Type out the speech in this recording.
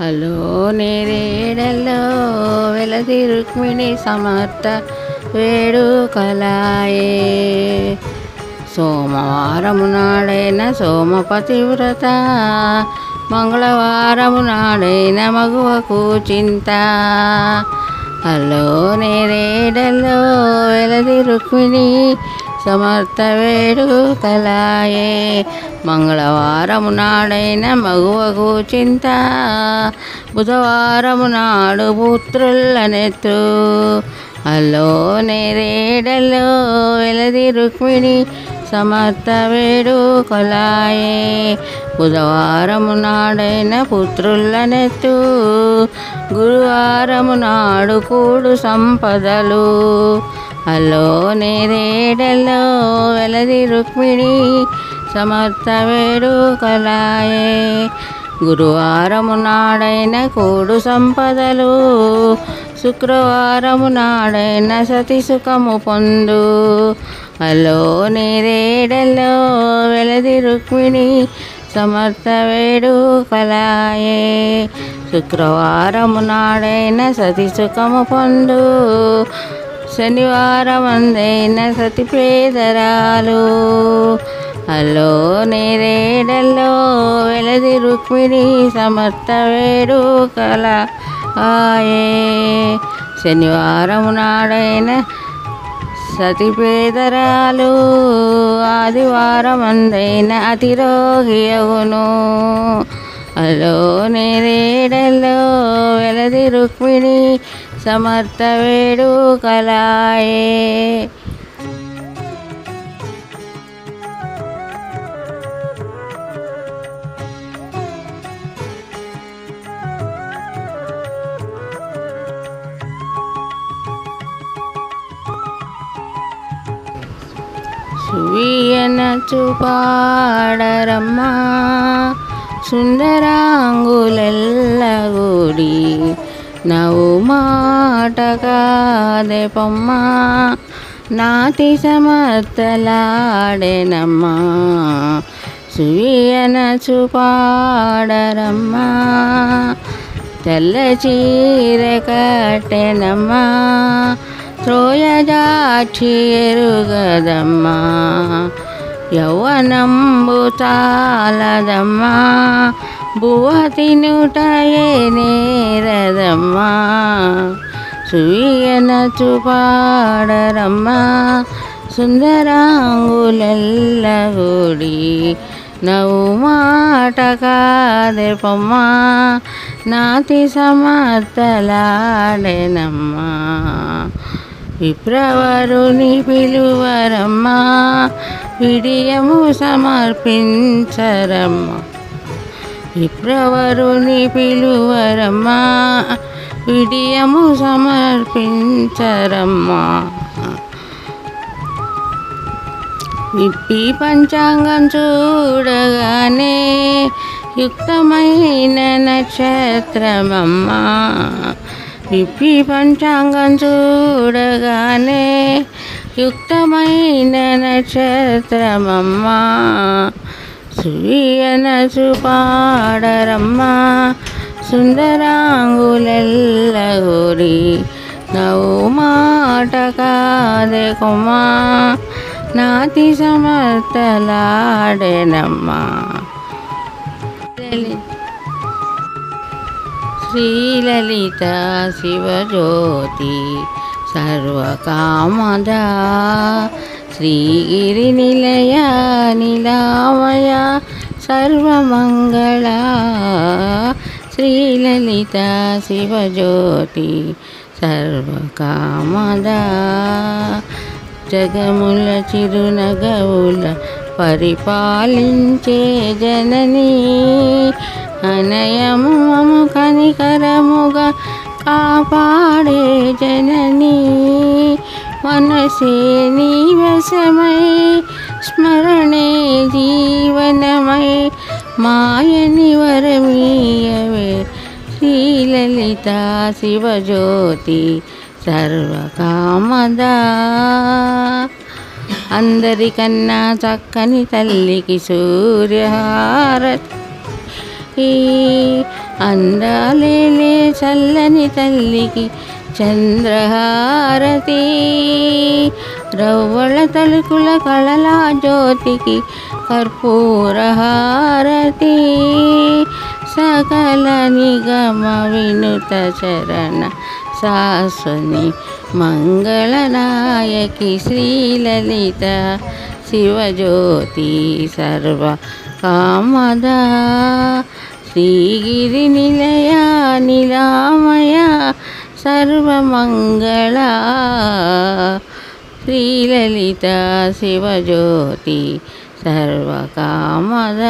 Hello నేరేడల్లో వెలది Rukmini సమర్థ వేడుకలాయే సోమవారము నాడైన సోమపతి వ్రత మంగళవారము నాడైన మగువకు చింత. హలో నేరేడల్లో వెలది రుక్మిణి సమర్థ వేడుకలాయే మంగళవారము నాడైన మగువకు చింత. బుధవారము నాడు పుత్రులనెత్తు. అల్లో నేరేడలో వెలది రుక్మిణి సమర్థ వేడుకలాయే బుధవారము నాడైన పుత్రులనెత్తు. గురువారము నాడు కూడు సంపదలు. హలో నేరేడలో వెలది రుక్మిణి సమర్థ వేడుకలాయే గురువారము నాడైన కోడు సంపదలు శుక్రవారము నాడైన సతి సుఖము పొందు. హలో నీరేడలో వెలది రుక్మిణి సమర్థ వేడుకలాయే శుక్రవారము నాడైన సతి సుఖము పొందు. శనివారం అందైన సతి పేదరాలు అల్లో నేరేడల్లో వెలది రుక్మిణి సమర్థ వేడుకల ఆయే శనివారం నాడైన సతి పేదరాలు ఆదివారం అందైన అతిరోగి అవును. అలో నేరేడల్లో వెలది రుక్మిణి సమర్థ వేడుకలాయే సువియనచు పాడరమ్మా సుందరాంగులెల్లగూడి నవ్వు మాట కాదేపమ్మా నాతి సమర్థలాడెనమ్మా సువియనచు పాడరమ్మా తెల్ల చీర కట్టెనమ్మా త్రోయజాక్షి ఎరుగదమ్మా యౌవనంబు తాళదమ్మా బువ్వ తినుటయే నేరదమ్మా సుయన చూపాడరమ్మా సుందరాంగులెల్లగూడి నవ్వు మాట కాదెపమ్మా నాతి సమర్థలాడెనమ్మా విప్రవరుని పిలువరమ్మా విడియము సమర్పించరమ్మా. విప్రవరుని పిలువరమ్మా విడియము సమర్పించరమ్మా. విప్పి పంచాంగం చూడగానే యుక్తమైన నక్షత్రమమ్మా. విప్పి పంచాంగం చూడగానే యుక్తమైన నక్షత్రమమ్మా సుయన చూపాడరమ్మా సుందరాంగులెల్లగోరి నవ్వు మాట కాదే కొమ్మా నాతి సమర్థలాడెనమ్మా. శ్రీలలిత శివజ్యోతి సర్వకామద. శ్రీగిరి నిలయ నిలామయ సర్వమంగళ. శ్రీలలిత శివజ్యోతి సర్వకామద. జగముల చిరునగవుల పరిపాలించే జననీ. అనయము కనికరముగా కాపాడే జననీ మనసే నీవశమై స్మరణే జీవనమై మాయని వరమీయవే శ్రీలలిత శివజ్యోతి సర్వకామదా. అందరికన్నా చక్కని తల్లికి సూర్యహారతి. అందాలేలే చల్లని తల్లికి చంద్రహారతి రవ్వల తలుకుల కళలా జ్యోతికి కర్పూరహారతి సకల నిగమ వినుత చరణ శాశ్వని మంగళనాయకి శ్రీలలిత శివజ్యోతి సర్వ కామద. శ్రీగిరి నిలయ నిలామయ సర్వమంగళ. శ్రీలలిత శివజ్యోతి సర్వకామద.